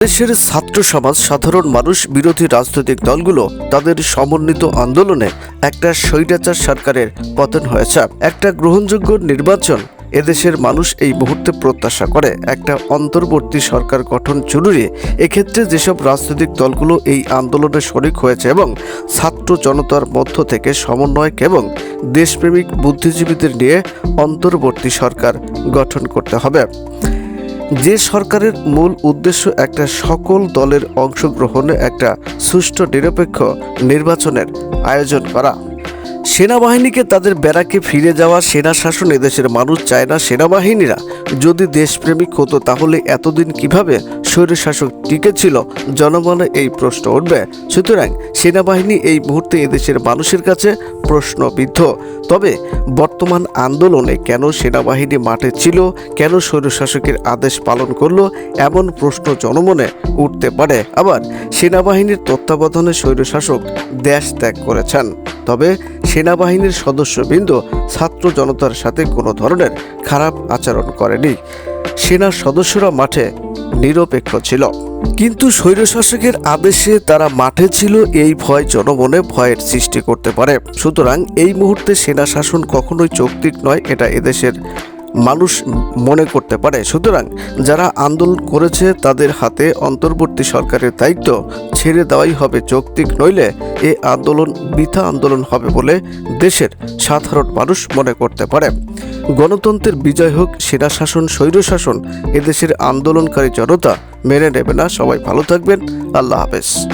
দেশের ছাত্র সমাজ, সাধারণ মানুষ, বিরোধী রাজনৈতিক দলগুলো তাদের সমন্বিত আন্দোলনে একটা স্বৈরাচার সরকারের পতন হয়েছে। একটা গ্রহণযোগ্য নির্বাচন এদেশের মানুষ এই মুহূর্তে প্রত্যাশা করে। একটা অন্তর্বর্তী সরকার গঠন জরুরি। এক্ষেত্রে যেসব রাজনৈতিক দলগুলো এই আন্দোলনে শরিক হয়েছে এবং ছাত্র জনতার মধ্য থেকে সমন্বয়ক এবং দেশপ্রেমিক বুদ্ধিজীবীদের নিয়ে অন্তর্বর্তী সরকার গঠন করতে হবে। যে সরকারের মূল উদ্দেশ্য একটা সকল দলের অংশগ্রহণে একটা সুষ্ঠু নিরপেক্ষ নির্বাচনের আয়োজন করা। সেনাবাহিনীকে তাদের ব্যারাকে ফিরে যাওয়া, সেনা শাসন এদেশের মানুষ চায় না। সেনাবাহিনীরা যদি দেশপ্রেমিক হতো, তাহলে এতদিন কীভাবে স্বৈরশাসক টিকেছিল জনমনে এই প্রশ্ন উঠবে। সুতরাং সেনাবাহিনী এই মুহূর্তে এদেশের মানুষের কাছে প্রশ্নবিদ্ধ। তবে বর্তমান আন্দোলনে কেন সেনাবাহিনী মাঠে ছিল? কেন স্বৈরশাসকের আদেশ পালন করল? এমন প্রশ্ন জনমনে উঠতে পারে। আবার সেনাবাহিনীর তত্ত্বাবধানে স্বৈরশাসক দেশ ত্যাগ করেছেন। তবে সেনাবাহিনীর সদস্যবৃন্দ ছাত্র জনতার সাথে কোনো ধরনের খারাপ আচরণ করেনি। সেনার সদস্যরা মাঠে নিরপেক্ষ ছিল। কিন্তু স্বৈরশাসকের আদেশে তারা মাঠে ছিল, এই ভয় জনমনে ভয়ের সৃষ্টি করতে পারে। সুতরাং এই মুহূর্তে সেনা শাসন কখনোই চৌক্তিক নয়, এটা এদেশের মানুষ মনে করতে পারে। সুতরাং যারা আন্দোলন করেছে, তাদের হাতে অন্তর্বর্তী সরকারের দায়িত্ব ছেড়ে দেওয়াই হবে যৌক্তিক। নইলে এ আন্দোলন বৃথা আন্দোলন হবে বলে দেশের সাধারণ মানুষ মনে করতে পারে। গণতন্ত্রের বিজয় হোক, সেনা শাসন স্বৈরশাসন এদেশের আন্দোলনকারী জনতা মেনে নেবে না। সবাই ভালো থাকবেন। আল্লাহ হাফেজ।